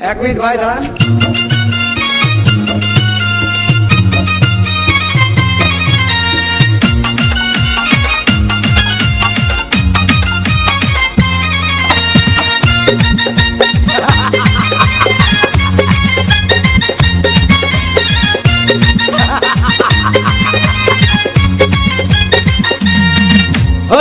এক মিনিট ভাই দাঁড়ান।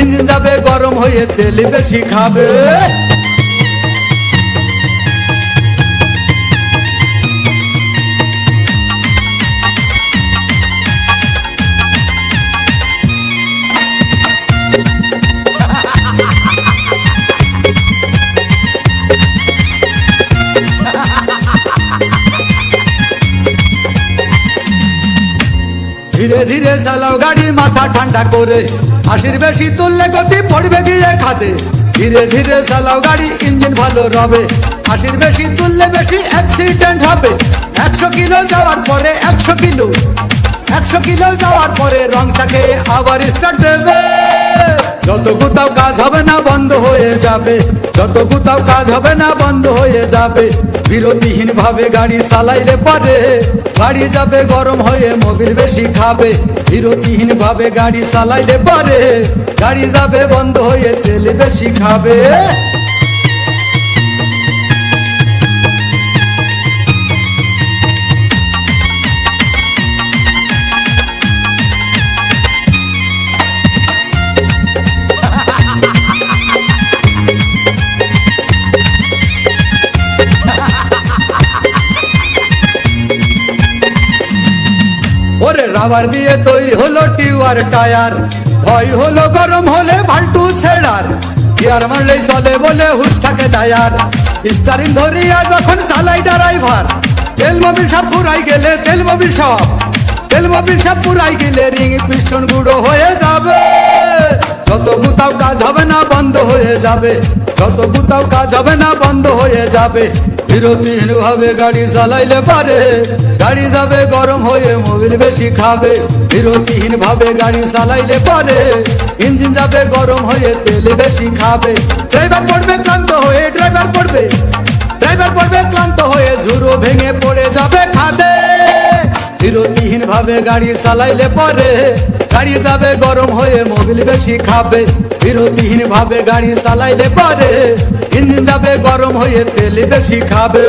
ইঞ্জিন যাবে গরম হয়ে তেল বেশি খাবে। ধীরে ধীরে চালাও গাড়ি, মাথা ঠান্ডা করে। আশির বেশি তুললে গতি পড়বে গিয়ে খাতে ধীরে ধীরে চালাও গাড়ি, ইঞ্জিন ভালো রবে। হাসির বেশি তুললে বেশি অ্যাক্সিডেন্ট হবে। একশো কিলো যাওয়ার পরে একশো কিলো। একশো কিলো যাওয়ার পরে রং থাকে আবার স্টার্ট দেবে। যত কোথাও কাজ হবে না হয়ে যাবে। যত কোথাও কাজ হবে না, বন্ধ হয়ে যাবে। বিরতিহীন ভাবে গাড়ি চালাইলে পারে বাড়ি যাবে, গরম হয়ে মোবিল বেশি খাবে। বিরতিহীন ভাবে গাড়ি চালাইলে পারে গাড়ি যাবে, বন্ধ হয়ে তেল বেশি খাবে। রাবার দিয়ে তৈরি হলো টিউয়ার টায়ার। ভয় হলো, গরম হলে ভাল্টু ছেড়ার। গিয়ার মারলেই চলে বলে হুশ থাকে টায়ার স্টারিং ধরিয়া যখন চালাই ড্রাইভার, তেল মোবিল সব পুরাই গেলে তেল মোবিল সব। তেল মোবিল সব পুরাই গেলে রিং পিস্টন গুঁড়ো হয়ে যাবে। যত কোথাও কাজ হবে না বন্ধ হয়ে যাবে। যত কোথাও কাজ হবে না বন্ধ হয়ে যাবে। বিরতিহীন ভাবে গাড়ি চালাইলে পারে। গাড়ি যাবে, গরম হয়ে মোবিল বেশি খাবে। বিরতিহীন ভাবে গাড়ি চালাইলে পারে। ইঞ্জিন যাবে, গরম হয়ে তেল বেশি খাবে। ড্রাইভার পড়বে ক্লান্ত হয়ে, ড্রাইভার পড়বে। ড্রাইভার পড়বে ক্লান্ত হয়ে ঝুরো ভেঙে পড়ে যাবে। বিরতিহীন ভাবে গাড়ি চালাইলে পরে গাড়ি যাবে, গরম হয়ে মোবিল বেশি খাবে। বিরতিহীন ভাবে গাড়ি চালাইলে পরে ইঞ্জিন যাবে, গরম হয়ে তেল বেশি খাবে।